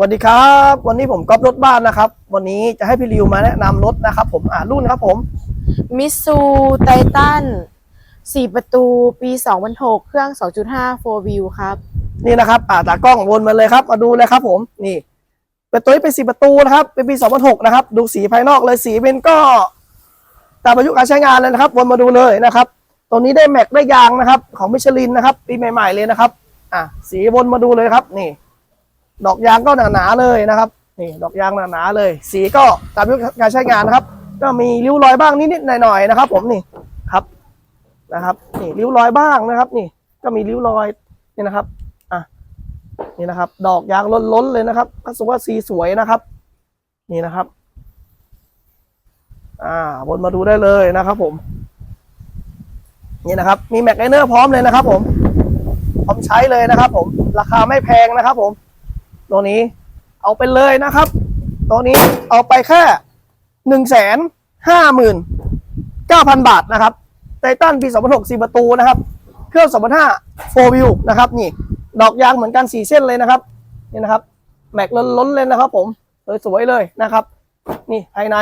สวัสดีครับ วันนี้ผมก๊อฟรถบ้านนะครับ วันนี้จะให้พี่ริวมาแนะนำรถนะครับ ผมอ่ารุ่นครับผมมิตซูไททัน4ประตูปี 2006 เครื่อง 2.5 4 wheel ครับ นี่นะครับอ่าตากล้องวนมาเลยครับ มาดูเลยครับผมนี่เป็นตัวนี้เป็นสีประตูนะครับ เป็นปี 2006 นะครับ ดูสีภายนอกเลยสีเป็นก็ตามอายุการใช้งานเลยนะครับวนมาดูเลยนะครับ ตัวนี้ได้แม็กได้ยางนะครับ ของมิชลินนะครับ ปีใหม่ ๆเลยนะครับ อะสีวนมาดูเลยครับนี่ ดอกยางก็หนาๆเลยนะครับนี่ดอกยางหนาๆเลย สีก็ตามยุการใช้งานนะครับ ก็มีริ้วรอยบ้างนิดๆหน่อยๆนะครับ ผมนี่ครับนะครับนี่ริ้วรอยบ้างนะครับ นี่ก็มีริ้วรอยนี่นะครับอะนี่นะครับ ดอกยางล้นๆเลยนะครับก็สุว่าสีสวยนะครับ นี่นะครับ อ่าวนมาดูได้เลยนะครับ ผม นี่นะครับ มีแม็กไนเนอร์พร้อมเลยนะครับ ผมพร้อมใช้เลยนะครับ ผม ราคาไม่แพงนะครับ ผม ตัวนี้เอาไปเลยนะครับ ตัวนี้เอาไปแค่หนึ่งแสนห้าหมื่นเก้าพันบาทนะครับไททันปีสองพันหกสี่ประตูนะครับ เครื่องสองพันห้าโฟวิวนะครับนี่ ดอกยางเหมือนกันสี่เส้นเลยนะครับนี่นะครับ แม็กล้นๆเลยนะครับ ผมสวยๆเลยนะครับ นี่ภายใน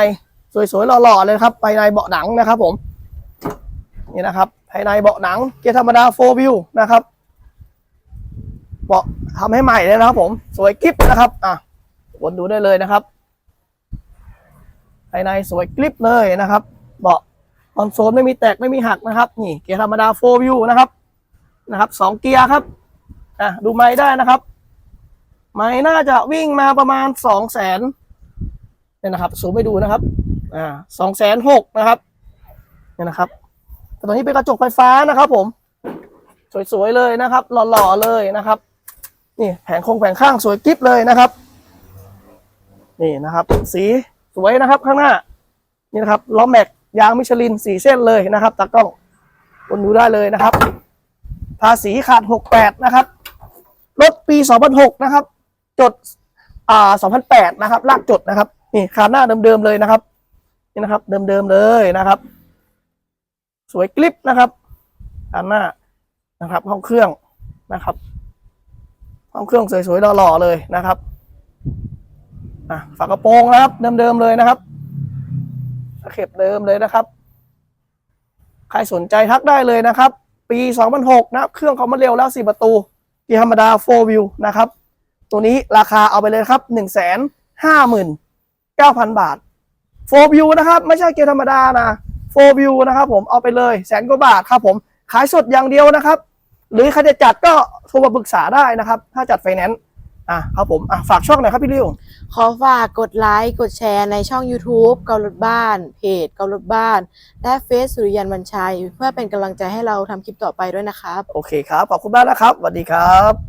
สวยๆหล่อๆเลยครับภายในเบาะหนังนะครับ ผมนี่นะครับ ภายในเบาะหนังเกียร์ธรรมดาโฟวิวนะครับ เบาะทำให้ใหม่เลยนะครับ ผม สวยกิ๊บนะครับ อะวนดูได้เลยนะครับ ภายในสวยกริบเลยนะครับ เบาะคอนโซลไม่มีแตกไม่มีหักนะครับ นี่เกียร์ธรรมดาโฟวิวนะครับ นะครับสองเกียร์ครับ อะดูไม้ได้นะครับ ไม้น่าจะวิ่งมาประมาณสองแสนเนี่ยนะครับสูงไปดูนะครับ อ่าสองแสนหกนะครับเนี่ยนะครับแต่ตัวนี้เป็นกระจกไฟฟ้านะครับ ผม สวยๆเลยนะครับ หล่อๆเลยนะครับ นี่แผงคงแผงข้างสวยกิ๊บเลยนะครับ นี่นะครับ สีสวยนะครับข้างหน้า นี่นะครับล้อแม็กยางมิชลินสีเส้นเลยนะครับตากล้องคนดูได้เลยนะครับ ภาษีขาด 68 นะครับ รถปี 2006 นะครับ จดอ่า2008 นะครับ ลากจดนะครับ นี่คาหน้าเดิมๆเลยนะครับ นี่นะครับ เดิมๆเลยนะครับ สวยกลิปนะครับคาหน้านะครับห้องเครื่องนะครับ ห้องเครื่องสวยๆหล่อๆเลยนะครับอะฝากระโปรงนะครับ เดิมๆเลยนะครับตะเข็บเดิมเลยนะครับ ใครสนใจทักได้เลยนะครับ ปี 2006 นะครับ เครื่องเขามาเร็วแล้ว 4 ประตูเกีธรรมดา4 wheel นะครับ ตัวนี้ราคาเอาไปเลยครับ 1 5 9 0 0 0 บาท4 wheel นะครับ ไม่ใช่เกียร์ธรรมดานะ4 wheel นะครับผมเอาไปเลยแสนกว่าบาทครับผมขายสดอย่างเดียวนะครับ หรือใครจะจัดก็ โทรมาปรึกษาได้นะครับ ถ้าจัดไฟแนนซ์อะครับผมอะฝากช่องหน่อยครับพี่ริวขอฝากกดไลค์กดแชร์ในช่อง YouTube เการถบ้าน เพจเการถบ้าน และเฟซสุริยันบัญชัย เพื่อเป็นกำลังใจให้เราทำคลิปต่อไปด้วยนะครับ โอเคครับ ขอบคุณมากนะครับสวัสดีครับ